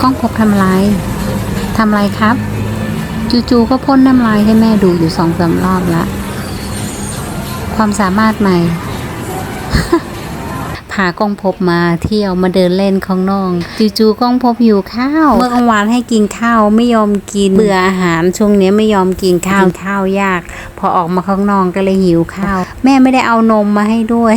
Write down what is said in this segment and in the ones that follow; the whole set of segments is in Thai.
กล้องพบทำไรทำไรครับ จู่ๆก็พ่นน้ำลายให้แม่ดูอยู่สองสามรอบละ ความสามารถใหม่ พากล้องพบมาเที่ยวมาเดินเล่นข้างนอกจู่ๆกล้องพบหิวข้าว เมื่อกลางวันให้กินข้าวไม่ยอมกินเบื่ออาหารช่วงนี้ไม่ยอมกินข้าวข้าวยาก พอออกมาข้างนอกก็เลยหิวข้าว แม่ไม่ได้เอานมมาให้ด้วย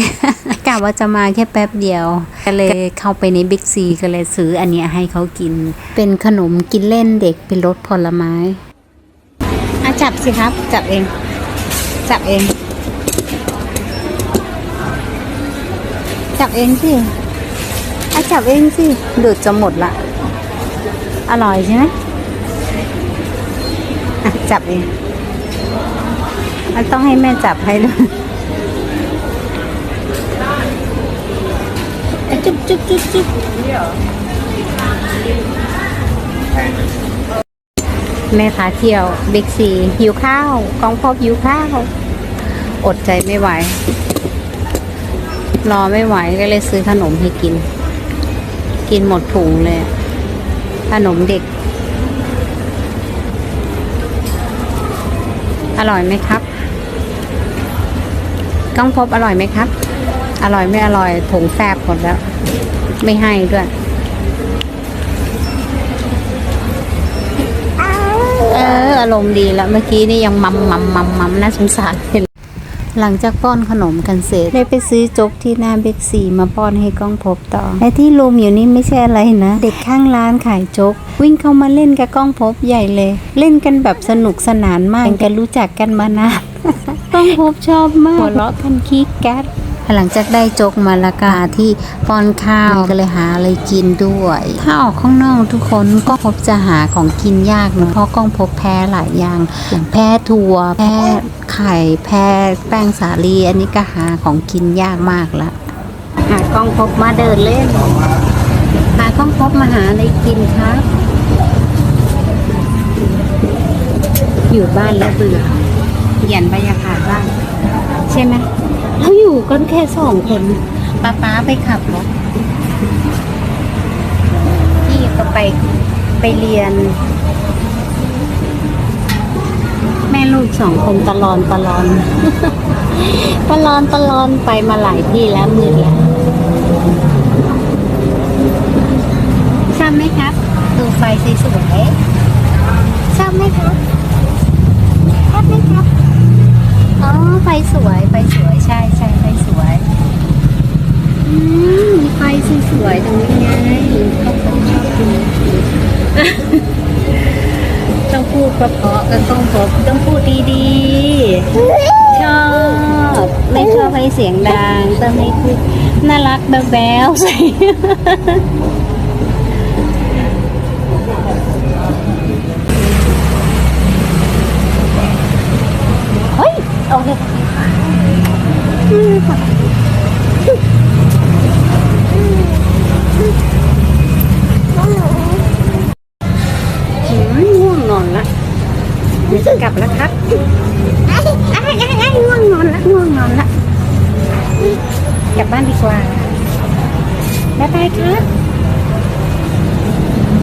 กะว่าจะมาแค่แป๊บเดียวก็เลยเข้าไปในบิ๊กซีก็เลยซื้ออันเนี้ยให้เขากิน เป็นขนมกินเล่นเด็กเป็นรสผลไม้อะจับสิครับ จับเอง จับเอง จับเองสิอะจับเองสิดูดจะหมดละ อร่อยใช่ไหมจับเองมันต้องให้แม่จับให้ด้วยอะจุ๊บจุ๊บจุ๊บจุ๊บแม่พาเที่ยวบิ๊กซีหิวข้าวกองพบหิวข้าว อดใจไม่ไหว รอไม่ไหวก็เลยซื้อขนมให้กิน กินหมดถุงเลย ขนมเด็ก อร่อยไหมครับก้องพบอร่อยไหมครับ อร่อยไม่อร่อยถุงแฟบหมดแล้ว ไม่ให้ด้วยเอออารมณ์ดีแล้วเมื่อกี้นี่ยังมัมมัมมัมมัมน่าสงสารเลย หลังจากป้อนขนมกันเสร็จได้ไปซื้อจกที่หน้าเบกซีมาป้อนให้ก้องพบต่อและที่ลุมอยู่นี่ไม่ใช่อะไรนะ เด็กข้างร้านขายจก วิ่งเข้ามาเล่นกับก้องพบใหญ่เลย เล่นกันแบบสนุกสนานมากกันรู้จักกันมานานก้องพบชอบมากหัวเราะกันคิกแก๊ หลังจากได้โจกมาละกาที่ป้อนข้าวก็เลยหาอะไรกินด้วย ถ้าออกข้างนอกทุกคนก็พบจะหาของกินยากเนอะเพราะก้องพบแพ้หลายอย่างแพ้ถั่วแพ้ไข่แพ้แป้งสาลีอันนี้ก็หาของกินยากมากละหากล้องพบมาเดินเล่นหากล้องพบมาหาอะไรกินครับ อยู่บ้านแล้วเบื่อเปลี่ยนบรรยากาศบ้างใช่ไหม เราอยู่กันแค่สองคนป้าป้าไปขับรถพี่ก็ไปไปเรียน แม่ลูกสองคนตะลอนตะลอนตะลอนตะลอนไปมาหลายที่แล้วมือแล้วชอบไหมครับ ดูไฟสวยๆชอบไหมครับชอบไหมครับอ๋อ ไฟสวยไฟสวยใช่ใช่ไฟสวยอืมมีไฟสวยๆตรงนี้ไงเขาคงชอบดูต้องพูดเพราะๆก็ต้องพบต้องพูดดีๆ ชอบไม่ชอบให้เสียงดังต้องให้พูดน่ารักแบ๊วๆใส่ เฮ้ย โอเคอืมค่ะอืม ง่วงนอนละเดี๋ยวจะกลับแล้วครับง่วงนอนละง่วงนอนละกลับบ้านดีกว่าบ๊ายบายครับ